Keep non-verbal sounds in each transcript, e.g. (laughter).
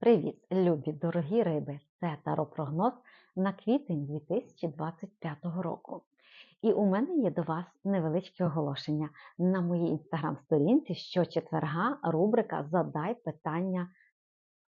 Привіт, любі дорогі риби! Це таропрогноз на квітень 2025 року. І у мене є до вас невеличке оголошення на моїй інстаграм-сторінці щочетверга рубрика Задай питання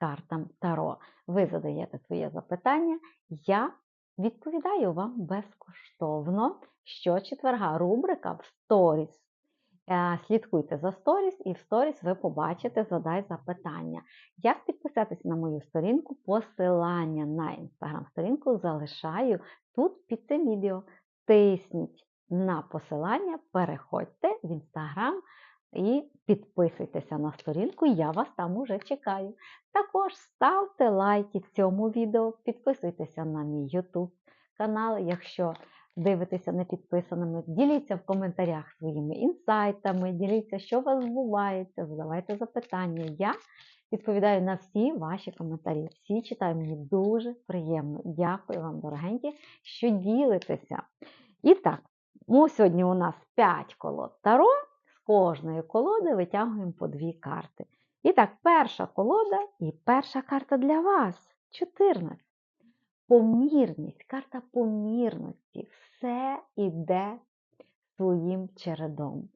картам Таро. Ви задаєте своє запитання, я відповідаю вам безкоштовно. Щочетверга рубрика в сторіс. Е, Слідкуйте за сторіс, і в сторіс ви побачите Задай запитання. Як підписатись на мою сторінку? Посилання на інстаграм-сторінку залишаю тут під цим відео. Тисніть на посилання, переходьте в інстаграм і підписуйтеся на сторінку, я вас там уже чекаю. Також ставте лайки цьому відео, підписуйтеся на мій YouTube канал, якщо дивитеся не підписаними. Діліться в коментарях своїми інсайтами, діліться, що у вас відбувається, задавайте запитання. Я відповідаю на всі ваші коментарі. Всі читаю, мені дуже приємно. Дякую вам, дорогенькі, що ділитеся. І так, ну, сьогодні у нас 5 колод Таро. З кожної колоди витягуємо по дві карти. І так, перша колода і перша карта для вас 14. Помірність, карта помірності. Все йде своїм чередом.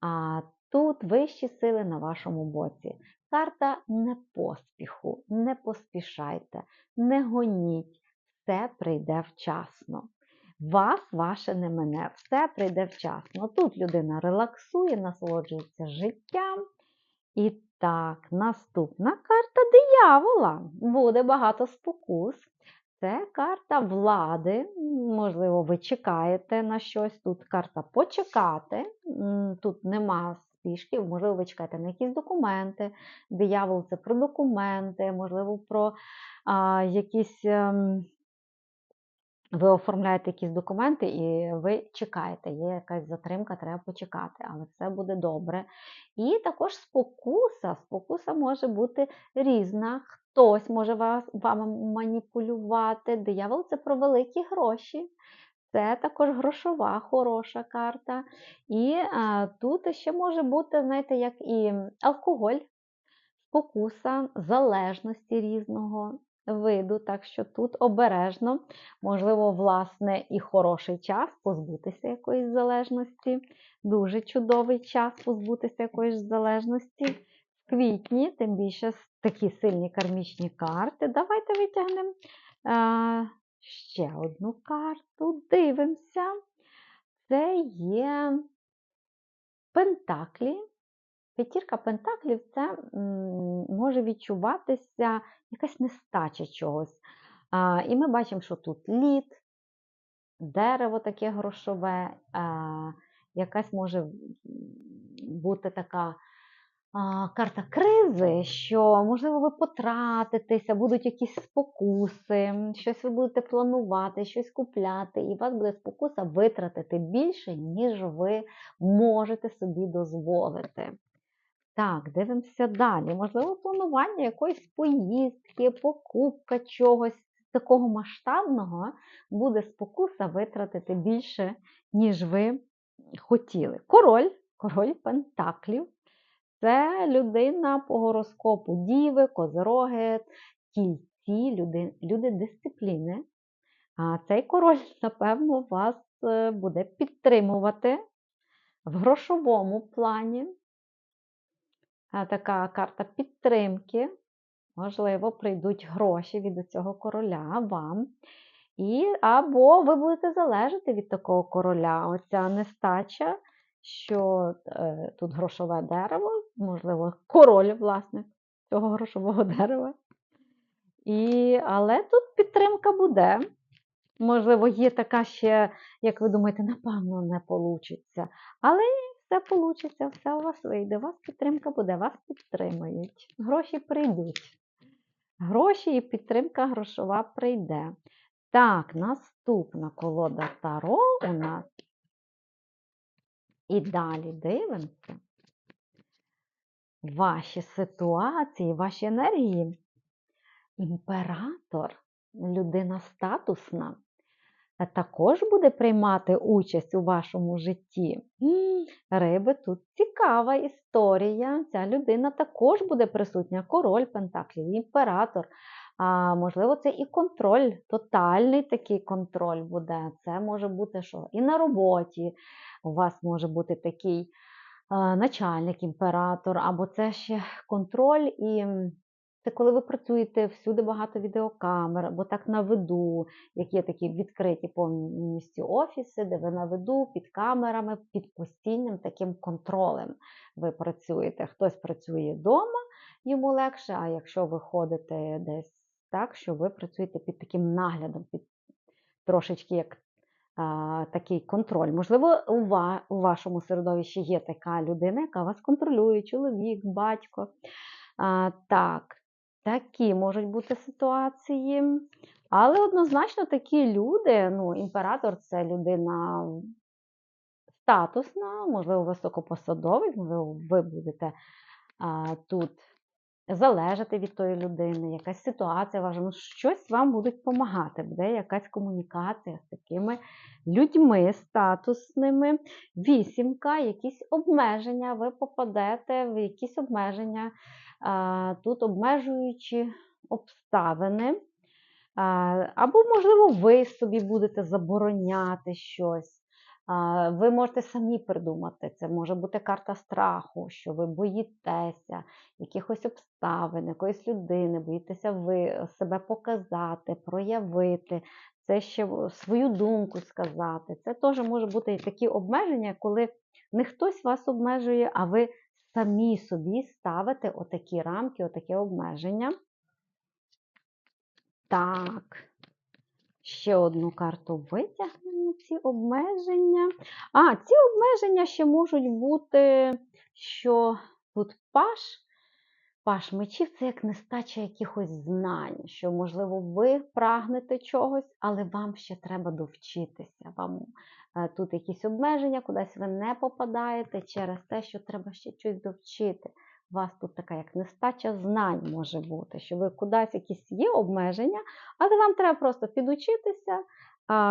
А тут вищі сили на вашому боці. Карта не поспіху, не поспішайте, не гоніть, все прийде вчасно. Вас ваше не мене, все прийде вчасно. Тут людина релаксує, насолоджується життям. І так, наступна карта диявола. Буде багато спокус. Це карта влади. Можливо, ви чекаєте на щось. Тут карта почекати. Тут нема спішки, можливо, ви чекаєте на якісь документи. Диявол це про документи, можливо, про а, якісь. Ем, ви оформляєте якісь документи і ви чекаєте, є якась затримка, треба почекати, але все буде добре. І також спокуса. Спокуса може бути різна. Хтось може вас, вам маніпулювати. Диявол це про великі гроші. Це також грошова хороша карта. І а, тут ще може бути, знаєте, як і алкоголь, спокуса, залежності різного виду, так що тут обережно, можливо, власне, і хороший час позбутися якоїсь залежності. Дуже чудовий час позбутися якоїсь залежності. В квітні, тим більше такі сильні кармічні карти. Давайте витягнемо ще одну карту. Дивимося. Це є Пентаклі. П'ятірка пентаклів це може відчуватися якась нестача чогось. А, І ми бачимо, що тут лід, дерево таке грошове, а, якась може бути така а, карта кризи, що, можливо, ви потратитеся, будуть якісь спокуси, щось ви будете планувати, щось купляти, і у вас буде спокуса витратити більше, ніж ви можете собі дозволити. Так, дивимося далі. Можливо, планування якоїсь поїздки, покупка чогось такого масштабного буде спокуса витратити більше, ніж ви хотіли. Король, король Пентаклів це людина по гороскопу Діви, Козероги, Тільці, люди, люди дисципліни. А цей король, (laughs) напевно, вас е, буде підтримувати в грошовому плані така карта підтримки. Можливо, прийдуть гроші від цього короля вам. І, Або ви будете залежати від такого короля. Оця нестача, що е, тут грошове дерево, можливо, король, власне, цього грошового дерева. І, Але тут підтримка буде. Можливо, є така ще, як ви думаєте, напевно, не вийде. Але все вийде, все у вас вийде, вас підтримка буде, вас підтримують. Гроші прийдуть. Гроші і підтримка грошова прийде. Так, наступна колода Таро у нас. І далі дивимося. Ваші ситуації, ваші енергії. Імператор, людина статусна. Також буде приймати участь у вашому житті. Риби, тут цікава історія. Ця людина також буде присутня. Король Пентаклів, імператор. А можливо, це і контроль, тотальний такий контроль буде. Це може бути що? І на роботі у вас може бути такий начальник, імператор, або це ще контроль і. Це коли ви працюєте всюди багато відеокамер, або так на виду, як є такі відкриті повністю офіси, де ви на виду, під камерами, під постійним таким контролем ви працюєте. Хтось працює вдома, йому легше, а якщо ви ходите десь так, що ви працюєте під таким наглядом, під трошечки як а, такий контроль. Можливо, у, ва, у вашому середовищі є така людина, яка вас контролює, чоловік, батько. А, так, такі можуть бути ситуації. Але однозначно такі люди, ну, імператор це людина статусна, можливо, високопосадовий, можливо, ви будете а, тут залежати від тої людини, якась ситуація ваша, ну, щось вам будуть допомагати, буде якась комунікація з такими людьми статусними, вісімка, якісь обмеження, ви попадете в якісь обмеження, тут обмежуючі обставини. Або, можливо, ви собі будете забороняти щось. Ви можете самі придумати. Це може бути карта страху, що ви боїтеся якихось обставин, якоїсь людини, боїтеся ви себе показати, проявити, це ще свою думку сказати. Це теж може бути і такі обмеження, коли не хтось вас обмежує, а ви самі собі ставите отакі рамки, отакі обмеження. Так. Ще одну карту витягнемо ці обмеження. А, ці обмеження ще можуть бути, що тут паш, паш мечів це як нестача якихось знань, що, можливо, ви прагнете чогось, але вам ще треба довчитися. Вам е, тут якісь обмеження, кудись ви не попадаєте через те, що треба ще щось довчити. У вас тут така як нестача знань може бути, що ви кудись якісь є обмеження, але вам треба просто підучитися,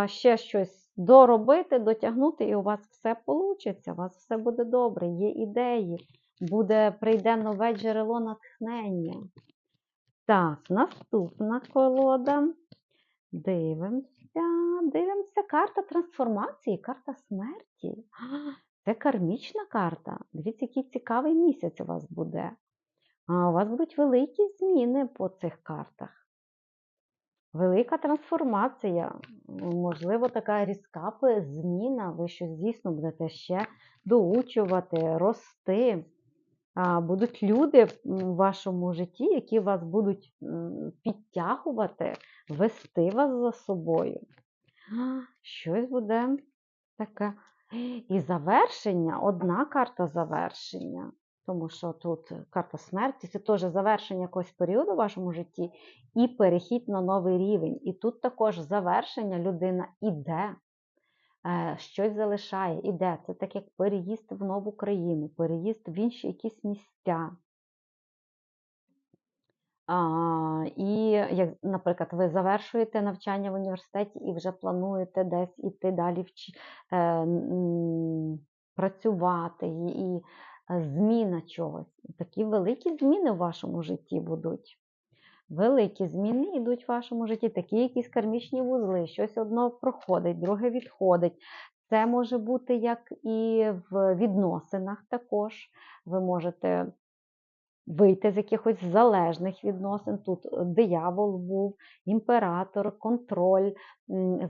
ще щось доробити, дотягнути, і у вас все вийде, у вас все буде добре, є ідеї, буде, прийде нове джерело натхнення. Так, наступна колода. Дивимося, дивимося. Карта трансформації, карта смерті. (gasps) Це кармічна карта. Дивіться, який цікавий місяць у вас буде. А у вас будуть великі зміни по цих картах. Велика трансформація, можливо, така різка зміна. Ви щось дійсно будете ще доучувати, рости. Будуть люди в вашому житті, які вас будуть підтягувати, вести вас за собою. Щось буде таке. І завершення, одна карта завершення. Тому що тут карта смерті це теж завершення якогось періоду в вашому житті і перехід на новий рівень. І тут також завершення людина іде, е, щось залишає, іде. Це так як переїзд в нову країну, переїзд в інші якісь місця. А, і, як, наприклад, ви завершуєте навчання в університеті і вже плануєте десь іти далі вчи, е, працювати, і, і е, зміна чогось. Такі великі зміни в вашому житті будуть. Великі зміни йдуть в вашому житті, такі якісь кармічні вузли, щось одно проходить, друге відходить. Це може бути як і в відносинах також. Ви можете вийти з якихось залежних відносин. Тут е, диявол був, імператор, контроль,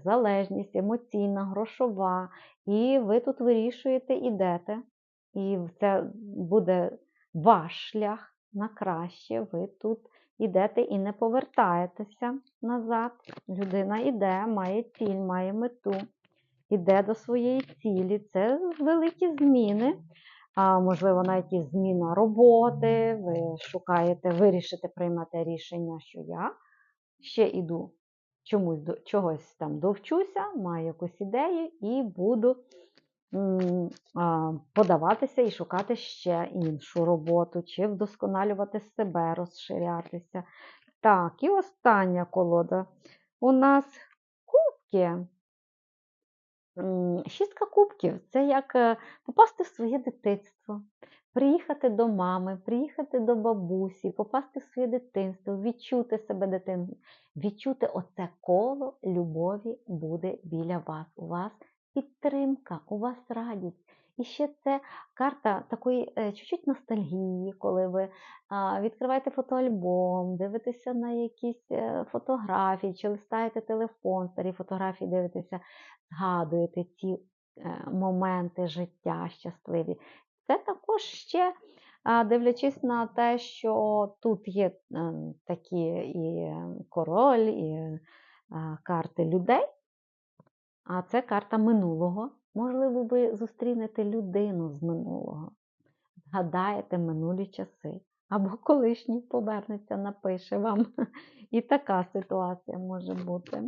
залежність, емоційна, грошова. І ви тут вирішуєте, ідете. І це буде ваш шлях на краще. Ви тут ідете і не повертаєтеся назад. Людина йде, має ціль, має мету, іде до своєї цілі. Це великі зміни. Можливо, навіть і зміна роботи, ви шукаєте, вирішите приймати рішення, що я ще іду чомусь до чогось там довчуся, маю якусь ідею і буду подаватися і шукати ще іншу роботу, чи вдосконалювати себе, розширятися. Так, і остання колода. У нас кубки. Шістка кубків це як е, попасти в своє дитинство, приїхати до мами, приїхати до бабусі, попасти в своє дитинство, відчути себе дитиною, відчути оце коло любові буде біля вас. У вас підтримка, у вас радість. І ще це карта такої е, чуть-чуть ностальгії, коли ви відкриваєте фотоальбом, дивитеся на якісь е, фотографії, чи листаєте телефон, старі фотографії дивитеся згадуєте ці е, моменти життя щасливі. Це також ще, дивлячись на те, що тут є такі і король, і карти людей, а це карта минулого. Можливо, ви зустрінете людину з минулого, згадаєте минулі часи. Або колишній повернеться, напише вам. І така ситуація може бути.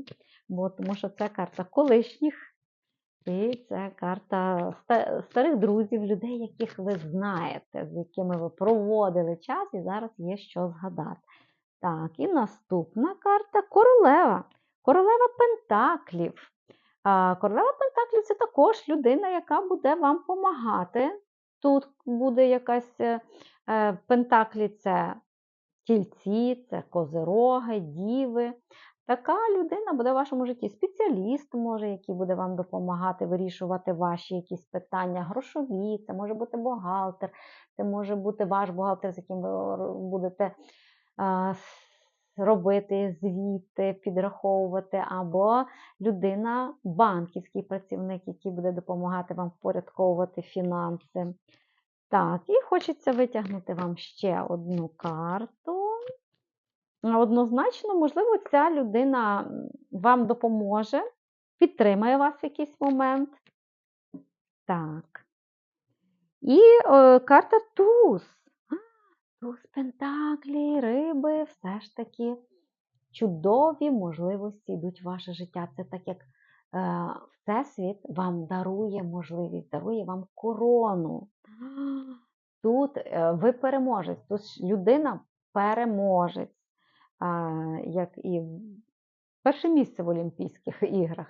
Бо, тому що це карта колишніх і це карта старих друзів, людей, яких ви знаєте, з якими ви проводили час, і зараз є що згадати. Так, і наступна карта королева. Королева Пентаклів. Королева Пентаклів це також людина, яка буде вам допомагати. Тут буде якась е, е, Пентаклі це тільці, це козироги, діви. Така людина буде в вашому житті спеціаліст, може, який буде вам допомагати вирішувати ваші якісь питання, грошові, це може бути бухгалтер, це може бути ваш бухгалтер, з яким ви будете а, с- робити звіти, підраховувати, або людина, банківський працівник, який буде допомагати вам впорядковувати фінанси. Так, і хочеться витягнути вам ще одну карту. Однозначно, можливо, ця людина вам допоможе, підтримає вас в якийсь момент. Так. І е, карта туз. Туз Пентаклі, риби, все ж таки чудові можливості йдуть в ваше життя. Це так як е, Всесвіт вам дарує можливість, дарує вам корону. Тут е, ви переможець, тут людина переможець, як і перше місце в Олімпійських іграх.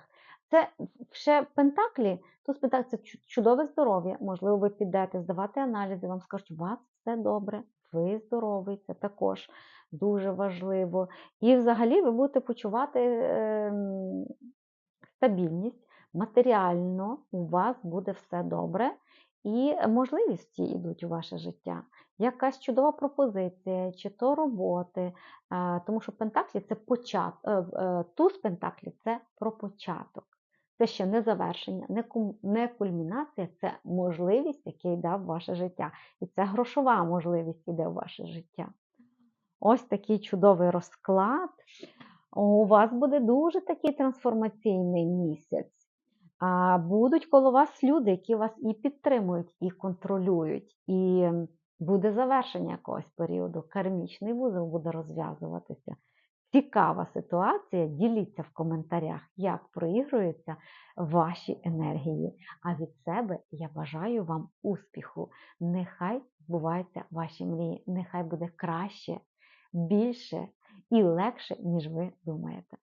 Це ще Пентаклі, тут Пентаклі це чудове здоров'я. Можливо, ви підете здавати аналізи, вам скажуть, у вас все добре, ви здоровий, це також дуже важливо. І взагалі ви будете почувати ем, стабільність, матеріально у вас буде все добре. І можливості йдуть у ваше життя. Якась чудова пропозиція, чи то роботи, тому що Пентаклі це початок, туз Пентаклі це про початок. Це ще не завершення, не, не кульмінація, це можливість, яка йде в ваше життя. І це грошова можливість йде в ваше життя. Ось такий чудовий розклад. У вас буде дуже такий трансформаційний місяць. Будуть коло вас люди, які вас і підтримують, і контролюють. І буде завершення якогось періоду. Кармічний вузол буде розв'язуватися. Цікава ситуація. Діліться в коментарях, як проігруються ваші енергії. А від себе я бажаю вам успіху. Нехай збуваються ваші мрії, нехай буде краще, більше і легше, ніж ви думаєте.